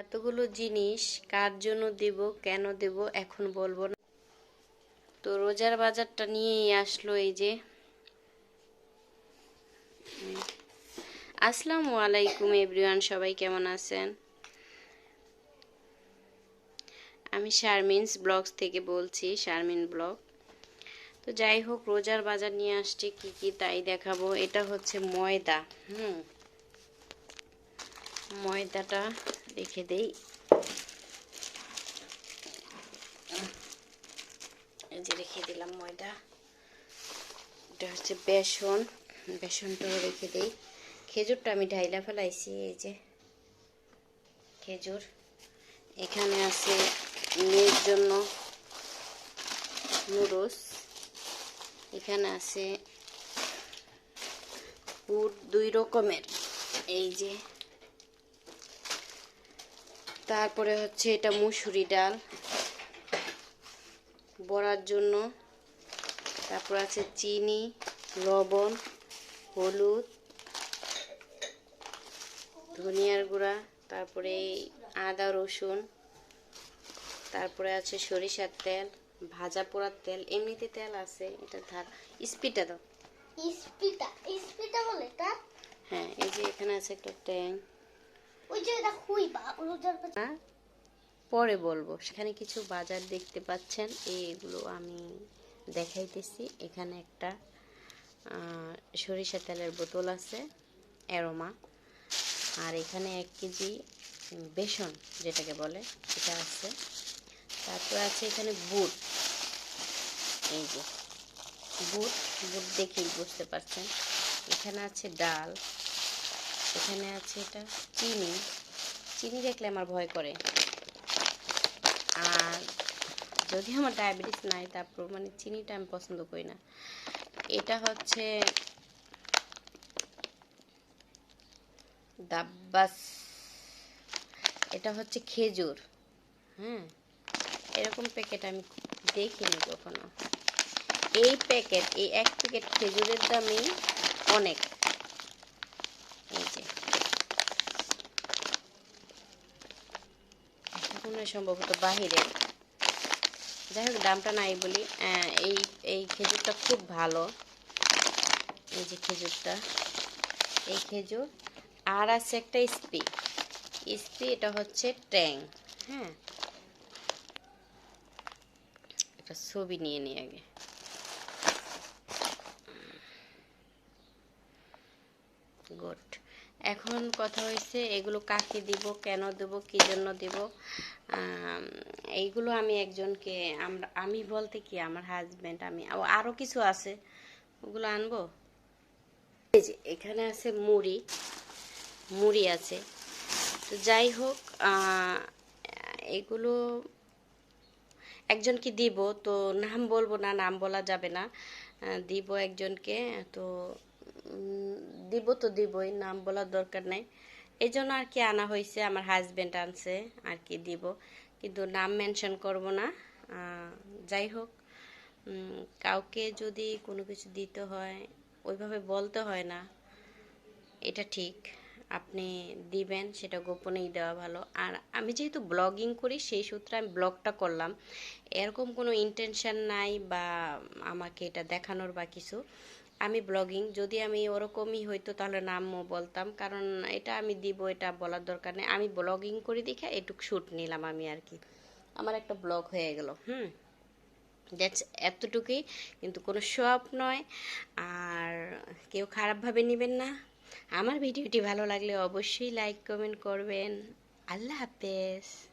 এতগুলো জিনিস কার জন্য দেব, কেন দেব, এখন বলব না। তো রোজার বাজারটা নিয়েই আসলো এই যে। আসসালামু আলাইকুম এভরিওয়ান, সবাই কেমন আছেন? আমি শারমিনস ব্লগস থেকে বলছি, শারমিন ব্লগ। তো যাই হোক, রোজার বাজার নিয়ে আসছি, কি কি তাই দেখাবো। এটা হচ্ছে ময়দা, হুম। ময়দাটা রেখে দেই। এই যে রেখে দিলাম ময়দা। এটা হচ্ছে বেসন। বেসনটাও রেখে দেই। খেজুরটা আমি ঢাইলা ফেলাইছি, এই যে। খেজুর। এখানে আছে মেয়ের জন্য নুডলস। এখানে আছে পুর দুই রকমের। এই যে তারপরে হচ্ছে এটা মুসুরি ডাল। বড়ার জন্য। তারপর আছে চিনি লবণ হলুদ ধনিয়ার গুঁড়া তারপরে আদা রসুন তারপরে আছে সরিষার তেল ভাজা পোড়ার তেল। এমনিতে তেল আছে এটা ধার। স্পিডটা দাও। স্পিটা ইস্পিতা বলে তা হ্যাঁ এই যে এখানে আছে একটা ট্যাং। পরে বলব। সেখানে কিছু বাজার দেখতে পাচ্ছেন এইগুলো আমি দেখাইতেছি। এখানে একটা সরিষা তেলের বোতল আছে, অ্যারোমা। আর এখানে এক কেজি বেসন, যেটাকে বলে সেটা আছে। তারপর আছে এখানে বুট। এই যে, বুট বুট দেখেই বুঝতে পারছেন। এখানে আছে ডাল। এখানে আছে এটা চিনি। চিনি দেখলে আমার ভয় করে। আর যদি আমার ডায়াবেটিস নাই, তারপর মানে চিনিটা আমি পছন্দ করি না। এটা হচ্ছে দাব্বাস। এটা হচ্ছে খেজুর। হ্যাঁ এরকম প্যাকেট আমি দেখিনি কখনো। এই প্যাকেট, এই এক প্যাকেট খেজুরের দামই অনেক এই যে মনে সম্ভবত বাহিরে। যাই হোক দামটা নাই বলি এই এই খেজুরটা খুব ভালো। এই যে খেজুরটা, এই খেজুর। আর আছে একটা স্পি স্পি এটা হচ্ছে ট্যাং হ্যাঁ। একটা ছবি নিয়ে নিই আগে। গুড। এখন কথা হয়েছে, এগুলো কাকে দিব, কেন দেব, কি জন্য দেব? এইগুলো আমি একজনকে, আমরা, আমি বলতে কি, আমার হাজবেন্ড আমি আরও কিছু আছে। ওগুলো আনব? এই যে, এখানে আছে মুড়ি। মুড়ি আছে। তো যাই হোক এগুলো একজনকে দিব, তো নাম বলব না, নাম বলা যাবে না। দিব একজনকে, তো দিব তো দিবই, নাম বলার দরকার নাই। এই জন্য আর কি আনা হয়েছে, আমার হাজবেন্ড আনছে, আর কি দিব। কিন্তু নাম মেনশন করব না। যাই হোক কাউকে যদি কোনো কিছু দিতে হয়, ওইভাবে বলতে হয় না, এটা ঠিক। আপনি দিবেন, সেটা গোপনেই দেওয়া ভালো। আর আমি যেহেতু ব্লগিং করি, সেই সূত্রে আমি ব্লগটা করলাম। এরকম কোনো ইন্টেনশন নাই বা আমাকে এটা দেখানোর বা কিছু। আমি ব্লগিং যদি আমি ওরকমই হইতো তাহলে নামও বলতাম, কারণ এটা আমি দিব, এটা বলার দরকার নেই। আমি ব্লগিং করি দেখে এটুক শ্যুট নিলাম আমি আর কি। আমার একটা ব্লগ হয়ে গেল, হুম? দ্যাটস এতটুকুই, কিন্তু কোনো শপ নয়, আর কেউ খারাপভাবে নেবেন না। আমার ভিডিওটি ভালো লাগলে অবশ্যই লাইক কমেন্ট করবেন। আল্লাহ হাফেজ।